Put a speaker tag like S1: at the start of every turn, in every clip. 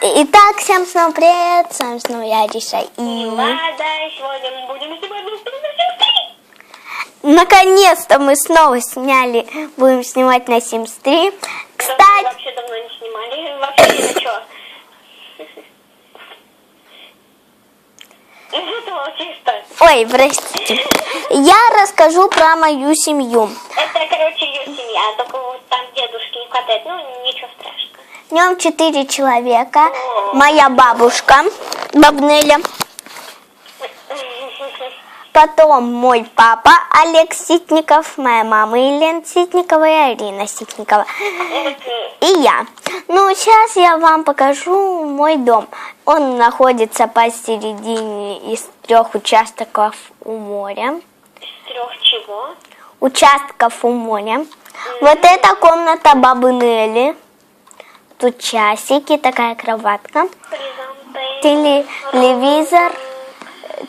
S1: Итак, всем снова привет, с вами снова я, Риша. И
S2: Ладно, сегодня мы будем снимать сестры.
S1: наконец-то мы снова сняли, будем снимать на Sims 3. Кстати,
S2: Вообще давно не снимали. Вообще ни на чисто.
S1: ой, простите, я расскажу про мою семью.
S2: Это, короче, ее семья. Только вот там дедушки не хватает. Ну, ничего страшного.
S1: В нем четыре человека. Моя бабушка, бабнеля. Потом мой папа Олег Ситников, моя мама Елена Ситникова и Арина Ситникова. И я. Ну, сейчас я вам покажу мой дом. Он находится посередине из трех участков у моря.
S2: Трех чего?
S1: Участков у моря. Вот эта комната бабы Нелли. Тут часики, такая кроватка. Телевизор,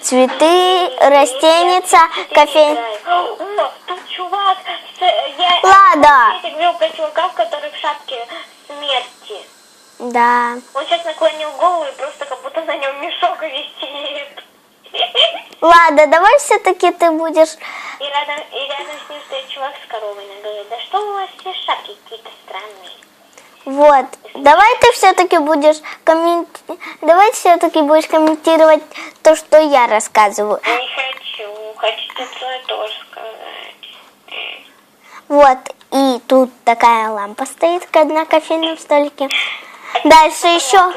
S1: цветы, растеница, кофе.
S2: Я
S1: Лада.
S2: Я говорил про чувака, в который в шапке смерти.
S1: Да.
S2: Он сейчас наклонил голову и просто как будто на нем мешок висит.
S1: Ладно, давай все-таки ты будешь...
S2: И рядом, и рядом с ним стоит чувак с коровой на голове. Да что у вас все шапки какие-то странные?
S1: Вот. Давай ты все-таки будешь комментировать... Давай все-таки будешь комментировать то, что я рассказываю.
S2: Не хочу, хочу свое тоже сказать.
S1: Вот. И тут такая лампа стоит на кофейном столике. Дальше еще,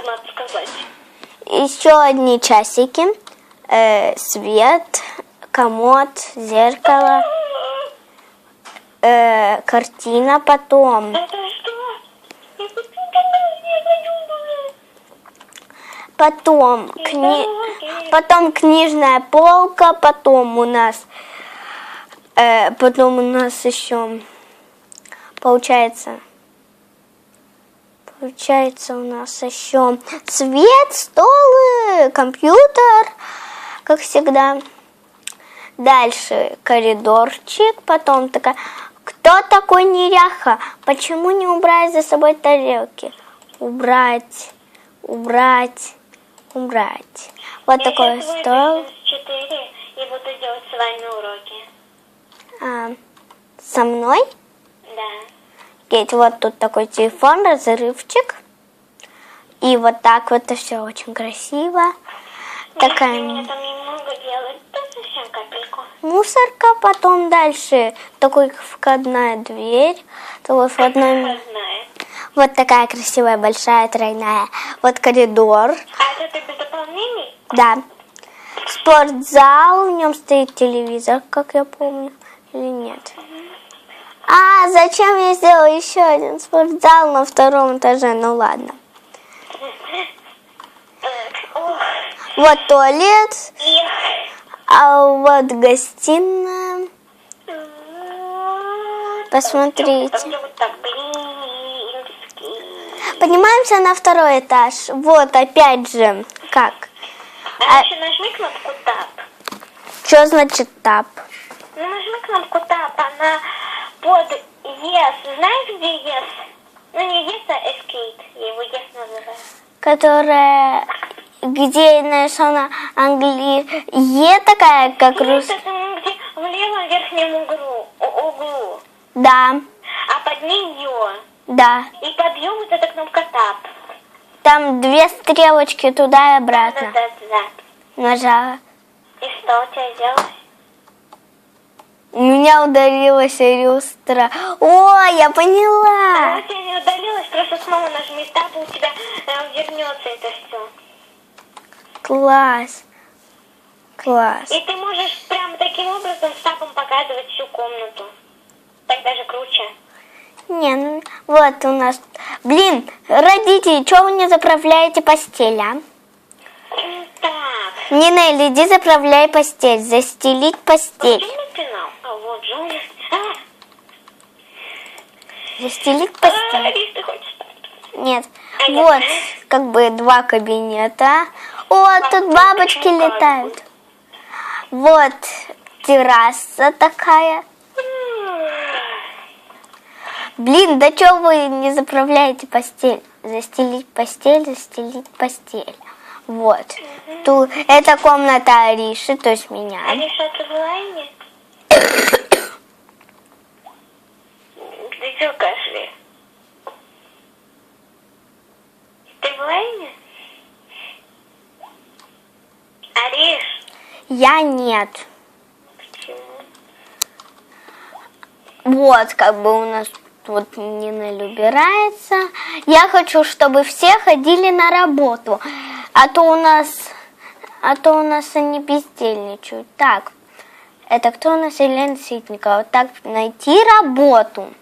S1: еще одни часики. Э, свет, комод, зеркало, э, картина потом.
S2: Это что? Я хочу туда, я хочу туда.
S1: Потом, кни... потом книжная полка, потом у нас, э, потом у нас еще получается, получается у нас еще свет, столы, компьютер, как всегда. Дальше коридорчик, потом такая, кто такой неряха? Почему не убрать за собой тарелки? Убрать, убрать, убрать. Вот такой стол.
S2: через четыре и буду делать с вами уроки.
S1: А, со мной.
S2: Да.
S1: Есть вот тут такой телефон, разрывчик. И вот так вот это все очень красиво. Такая
S2: мне там немного делать, то совсем капельку.
S1: мусорка, потом дальше такой входная дверь, такой входной,
S2: Знаю.
S1: Вот такая красивая большая тройная, вот коридор,
S2: А это без дополнений?
S1: да, спортзал, в нем стоит телевизор, как я помню, или нет. А зачем я сделала еще один спортзал на втором этаже? Ну ладно. Вот туалет, а вот гостиная. Посмотрите. Поднимаемся на второй этаж. Вот опять же, как?
S2: А,
S1: А-
S2: еще нажми кнопку тап.
S1: Что значит тап?
S2: Ну, нажми кнопку тап, она под yes. Знаешь, где yes? Ну, не yes, а escape. Я его yes называю.
S1: Которая, где нарисована англи... Е такая, как рус...
S2: это ну, где в левом верхнем углу. углу.
S1: Да,
S2: А под нее.
S1: Да.
S2: И под ее вот эта кнопка тап.
S1: Там две стрелочки туда и
S2: Да,
S1: обратно.
S2: да, да.
S1: Нажала.
S2: И что у тебя сделалось?
S1: У меня ударилась люстра. О, я
S2: А
S1: поняла.
S2: у тебя не удалилось, просто снова нажми тап, у тебя э, вернется это все.
S1: Класс. Класс.
S2: И ты можешь прям таким образом с тапом показывать всю комнату. Так даже круче.
S1: Не, ну вот у нас... Блин, родители, что вы не заправляете постель, а?
S2: Так.
S1: Нина, иди заправляй постель, застелить постель.
S2: А вот. А,
S1: Застелить
S2: а,
S1: постель. Нет.
S2: А
S1: Вот, как бы два кабинета. О, тут бабочки летают. Вот терраса такая. Блин, да что вы не заправляете постель? застелить постель, застелить постель. Вот. Тут это комната Ариши, то есть меня.
S2: Алиса, ты в лайне? Ты что, Кашли? Ты в лайне? Ариш?
S1: Я нет.
S2: Почему?
S1: Вот, как бы у нас тут Нина убирается. Я хочу, чтобы все ходили на работу. А то у нас, а то у нас они бездельничают. Так, это кто у нас Елена Ситникова? Так, найти работу.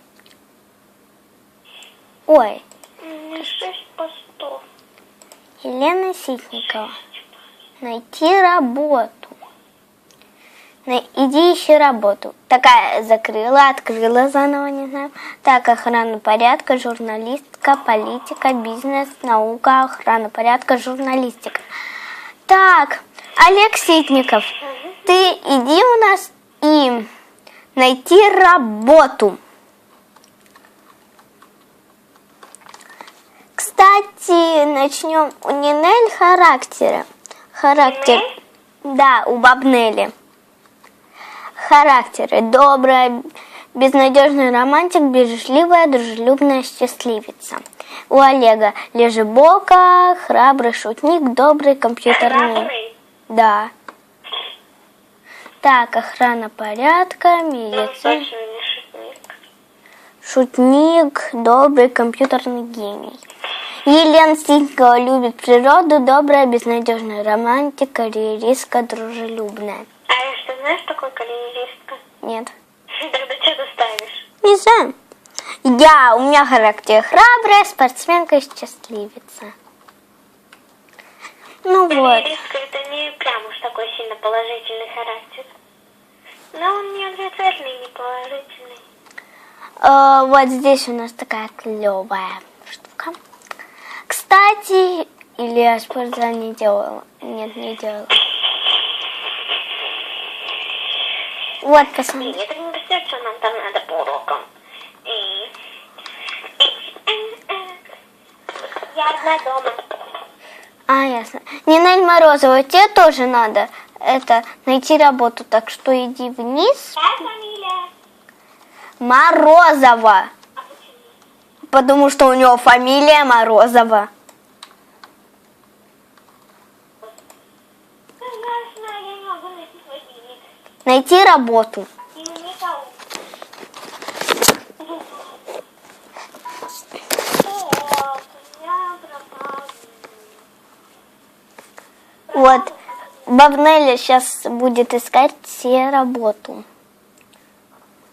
S1: Ой. Елена Ситникова. Найти работу. На- Иди ищи работу. Такая закрыла, открыла заново, не знаю. Так, охрана порядка, журналистка, политика, бизнес, наука, охрана порядка, журналистика. Так, Олег Ситников, ты иди у нас и найти работу. Кстати, начнем у Нинель характера. Характер. Да, у Бабнели. Характеры. Добрая, безнадежный романтик, бережливая, дружелюбная счастливица. У Олега лежебока, храбрый шутник, добрый компьютерный.
S2: Храбрый?
S1: Да. Так, охрана порядка,
S2: шутник.
S1: Шутник, добрый компьютерный гений. Елена Синькова любит природу, добрая, безнадежная романтика, карьеристка, дружелюбная.
S2: Знаешь, что такое карьеристка?
S1: Нет.
S2: Тогда что ты ставишь?
S1: Не знаю. Я, у меня характер храбрая, спортсменка и счастливица. Ну вот.
S2: Карьеристка это не прям уж такой сильно положительный характер. Но он не отрицательный, не положительный.
S1: Э, вот здесь у нас такая клевая штука. Кстати, или я спортзал не делала. Нет, не делала. Вот, посмотри.
S2: Блин, это не что нам там надо по урокам. И... Я одна дома.
S1: А, ясно. Нинель Морозова, тебе тоже надо это найти работу, так что иди вниз.
S2: Какая фамилия?
S1: Морозова.
S2: А?
S1: Потому что у него фамилия Морозова.
S2: Ну, я знаю, я не могу найти свой дневник.
S1: Найти работу. Вот. Бабнеля сейчас будет искать себе работу.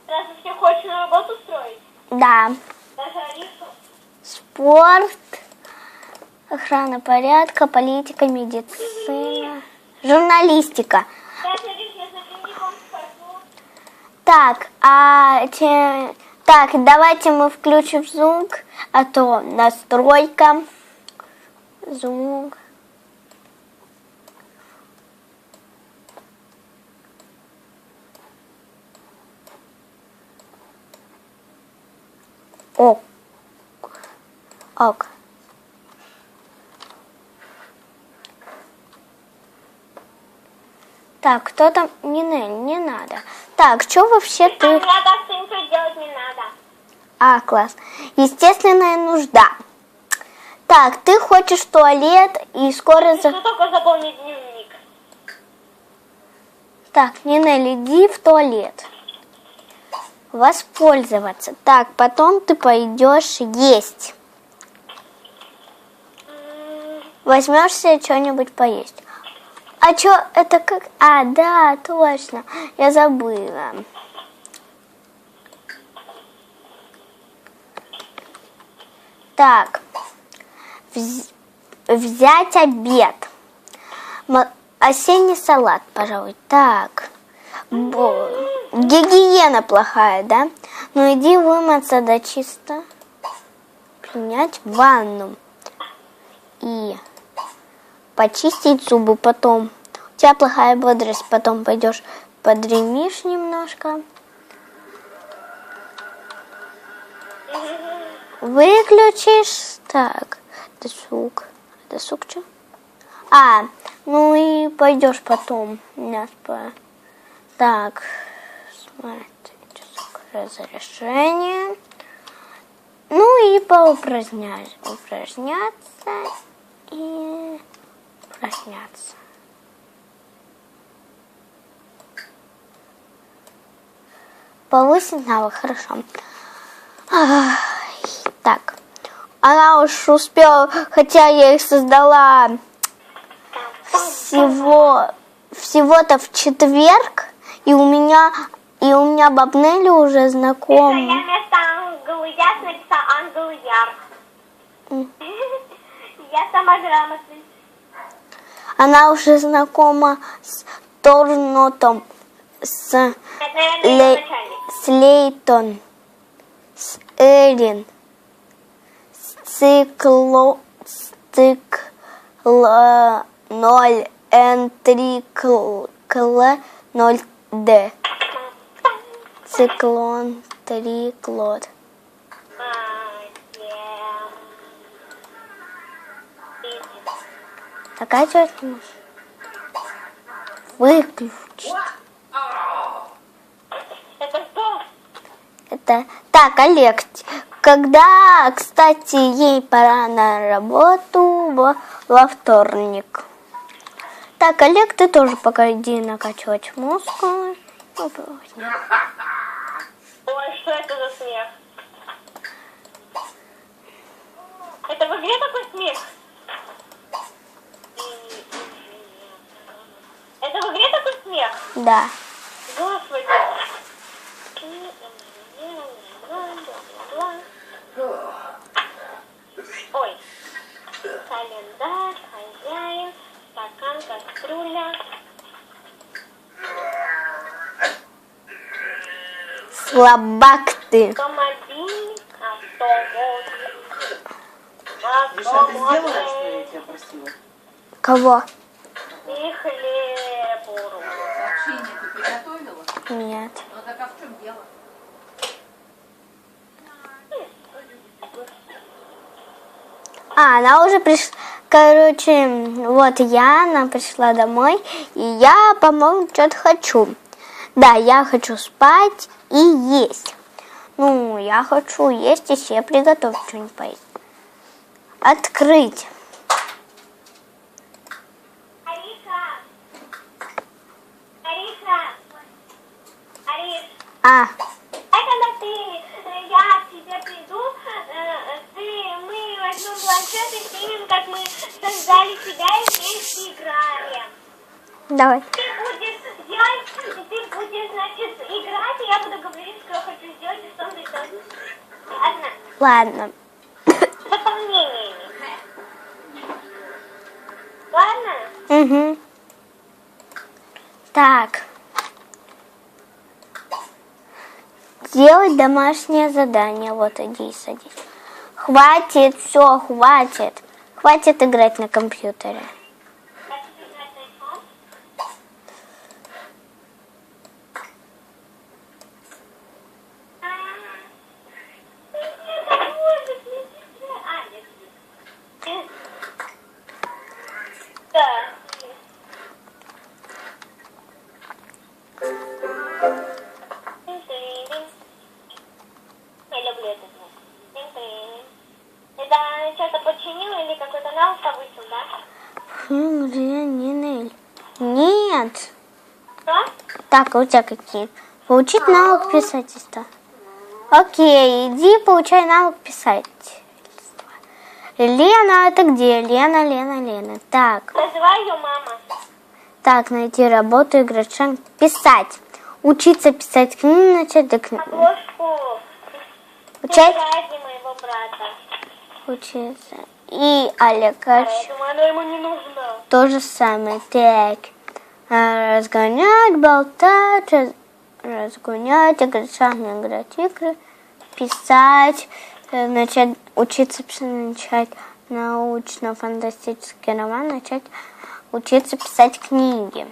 S2: Разве все хочешь на работу строить?
S1: Да. Спорт, охрана порядка, политика, медицина, журналистика.
S2: Я садюсь, я за дневником скажу.
S1: Так, а те- так, давайте мы включим звук, а то настройка, звук. Ок. Ок. Так, кто там? Нинель, не надо. Так, что вообще ты...
S2: Там надо ничего делать не надо.
S1: А, класс. Естественная нужда. Так, ты хочешь в туалет и скоро... За...
S2: Что только заполнить дневник?
S1: Так, Нинель, иди в туалет. Воспользоваться. Так, потом ты пойдешь есть.
S2: М,
S1: Возьмешь себе что-нибудь поесть. А что, это как... А, да, точно. Я забыла. Так. Вз- Взять обед. Осенний салат, пожалуй. Так. Бо- Гигиена плохая, да? Ну иди вымыться до чисто. Принять ванну. И почистить зубы потом. У тебя плохая бодрость, потом пойдешь подремишь немножко. Выключишь. Так. Досуг. Досуг что? А, ну и пойдешь потом. Нас по... Так, смотрите, разрешение. Ну и поупразднять, упражняться и упражняться. Повысить навык, хорошо. Ай, Так, она уж успела, хотя я их создала всего всего-то в четверг, и у меня и у меня бабнели уже
S2: Я
S1: знакомы.
S2: вместо ангел яс написала ангел яр. Я сама грамотный.
S1: Она уже знакома с Торнотом, с, Ле- с Лейтон, с Эрин, с Цикло, с Цикл 0 Н 3 Кл, Кл 0 Д. Циклон 3 Клод. Такая тетя можешь? Выключить.
S2: Это кто?
S1: Это так, Олег, когда, кстати, ей пора на работу во, во вторник. Так, Олег, ты тоже пока иди накачивать мускулы. Ну.
S2: Ой, что это за смех? Это в игре такой смех? Такой смех?
S1: Да.
S2: Господи. Ой. Календарь, хозяин, стакан, кастрюля.
S1: Слабак ты.
S2: Автомобиль, автобус.
S3: Миша, ты сделала, что я
S2: Автомобиль
S3: тебя просила?
S1: Кого? Нет.
S3: Ну так а в чем дело?
S1: А, она уже пришла. Короче, вот я, она пришла домой, и я, по-моему, что-то хочу. Да, я хочу спать и есть. Ну, я хочу есть и себе приготовить что-нибудь поесть. Открыть.
S2: Ариша! Ариша! Ариш!
S1: А,
S2: А когда ты, э, я к тебе приду, э, ты, мы возьмем планшет и снимем, как мы создали себя и вместе играем.
S1: давай.
S2: Ты будешь делать, ты будешь, значит, играть, и я буду говорить, что я хочу сделать, и что он придет. Ладно,
S1: Ладно.
S2: с дополнениями. Ладно?
S1: Угу. Так. Делать домашнее задание. Вот, иди, садись. Хватит, все, хватит. Хватит играть на компьютере.
S2: Этот звук. Тин-тин. Это что-то починил или какой-то навык повысил, да?
S1: Хм? Нет.
S2: Что?
S1: Так, а у тебя какие? Получить навык писательства. Окей, иди получай навык писательства. Лена, это где? Лена, Лена, Лена. Так,
S2: Называй ее мама.
S1: так, найти работу, играть шаг, писать. Учиться писать книги, начать до Учать?
S2: Тетради моего брата.
S1: Учиться. И Олег,
S2: А я думаю, она ему не нужна.
S1: то же самое. Так, а, разгонять, болтать, раз- разгонять, играть шахматы, играть игры, писать, э, начать учиться писать, начать научно-фантастический роман, начать учиться писать книги.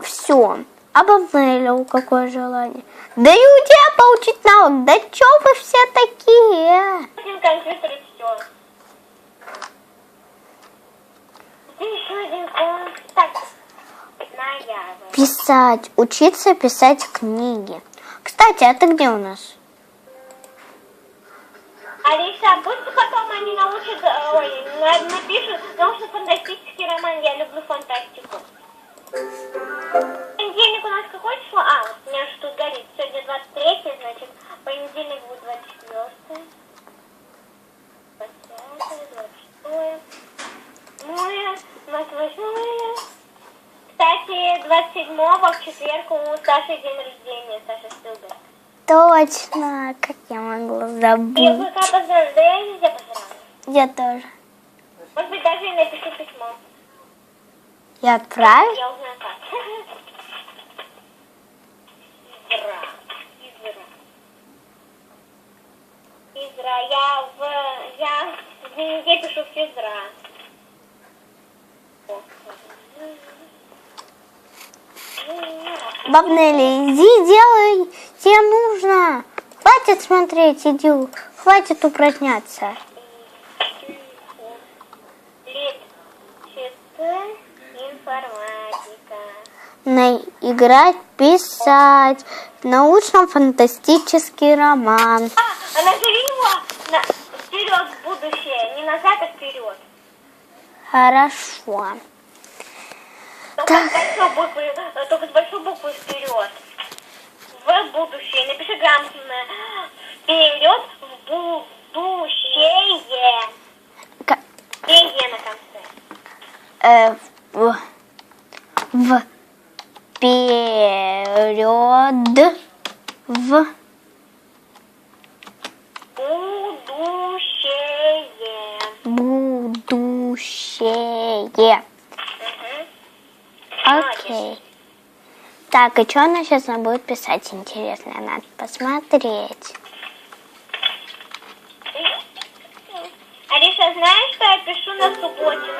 S1: Все. А Бабнелю какое желание? Да и у тебя получить навык. Да чё вы все такие?
S2: Один компьютер и все. Где еще один комп? Так, ноябрь.
S1: Писать. Учиться писать книги. Кстати, а ты где у нас?
S2: Алиса, пусть потом они научат, э, ой, на- напишут научно-фантастический роман. Я люблю фантастику. Понедельник у нас какое число? А, вот у меня же тут горит. Сегодня 23, значит, понедельник будет 24. 25, 26, седьмое, 28. Кстати, 27 в четверг у Саши день рождения. Саша Стюбер.
S1: Точно. Как я могла
S2: Я
S1: забыть?
S2: пока поздравляю. Да я везде поздравляю.
S1: Я тоже.
S2: Может быть, даже и напишу письмо.
S1: Я отправлю?
S2: Я узнаю как. Изра. Я в... Я в дневнике пишу Физра.
S1: Бабнелли, иди делай. Тебе нужно. Хватит смотреть, иди. Хватит упражняться.
S2: Лид.
S1: Наиграть, писать. Научно-фантастический роман.
S2: А, а назови его на... вперед в будущее. Не назад, а вперед.
S1: Хорошо.
S2: Только с большой буквы, э, только с большой буквы вперед. В будущее. Напиши грамотно. Вперед в будущее.
S1: К-
S2: Е на конце.
S1: э, в, в вперед в
S2: Будущее.
S1: будущее. Окей. Так, и что она сейчас нам будет писать интересное? Надо посмотреть.
S2: Ариша, знаешь, что я пишу на субботе?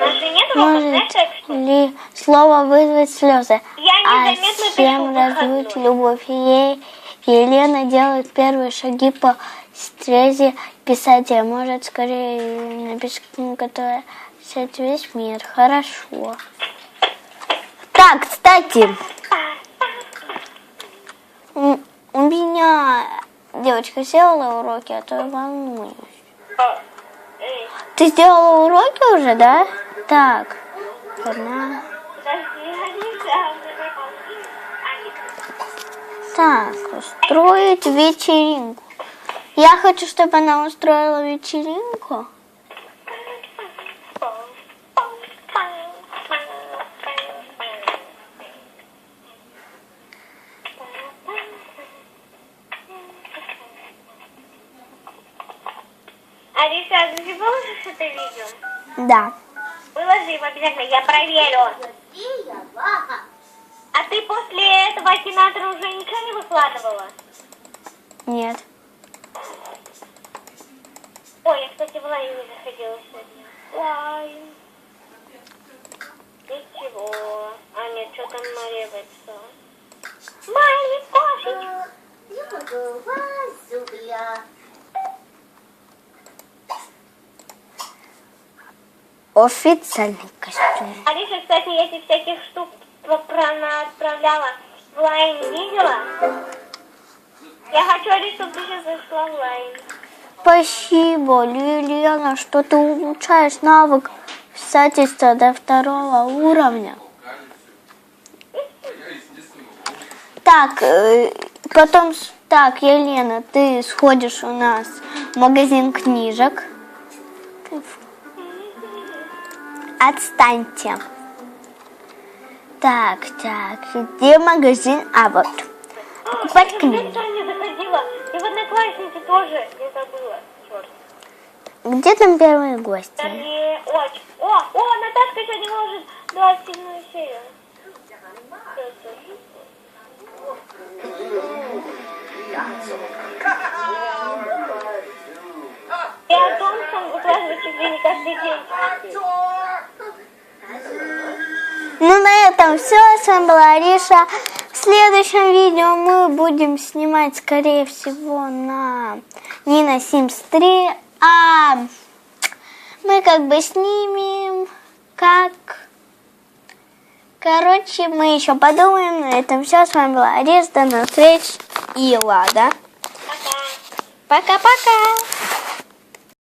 S2: У нас же нет как что?
S1: ли слово вызвать слезы?
S2: Я
S1: а раздуть
S2: выходной.
S1: любовь? Ей Елена делает первые шаги по стрезе писателя. Может, скорее напишет книгу, которая сядет весь мир. Хорошо. Так, кстати, у меня девочка сделала уроки, а то я волнуюсь. Ты сделала уроки уже, да? Так, одна. Так, устроить вечеринку. Я хочу, чтобы она устроила вечеринку.
S2: Ариша, ты выложишь это видео?
S1: Да.
S2: Выложи его обязательно, я проверю. А ты после этого кинотеатра уже ничего не выкладывала?
S1: Нет.
S2: Ой, я, кстати, в лайн не заходила сегодня. Лайн. Ничего. А нет, что там Мария написала? Майли, кошечка.
S1: Официальный костюм.
S2: Алиса, кстати, я тебе всяких штук про- отправляла в лайн видела. Я хочу, Алиса, чтобы ты сейчас зашла в лайн.
S1: Спасибо, Лилиана, что ты улучшаешь навык писательства до второго уровня. Так, э, потом, так, Елена, ты сходишь у нас в магазин книжек. Отстаньте. Так, так, где магазин? А, вот. Покупать книги.
S2: не. И в однокласснице тоже не забыла. Черт.
S1: Где там первые гости?
S2: Далее, очень. О, о, Наташка сегодня выложит 27 серию.
S1: Этом все. С вами была Ариша. следующем видео мы будем снимать, скорее всего, на не на Sims 3, а мы как бы снимем как... Короче, мы еще подумаем. На этом все. С вами была Арис. До новых встреч. И Лада.
S2: Пока.
S1: Пока-пока.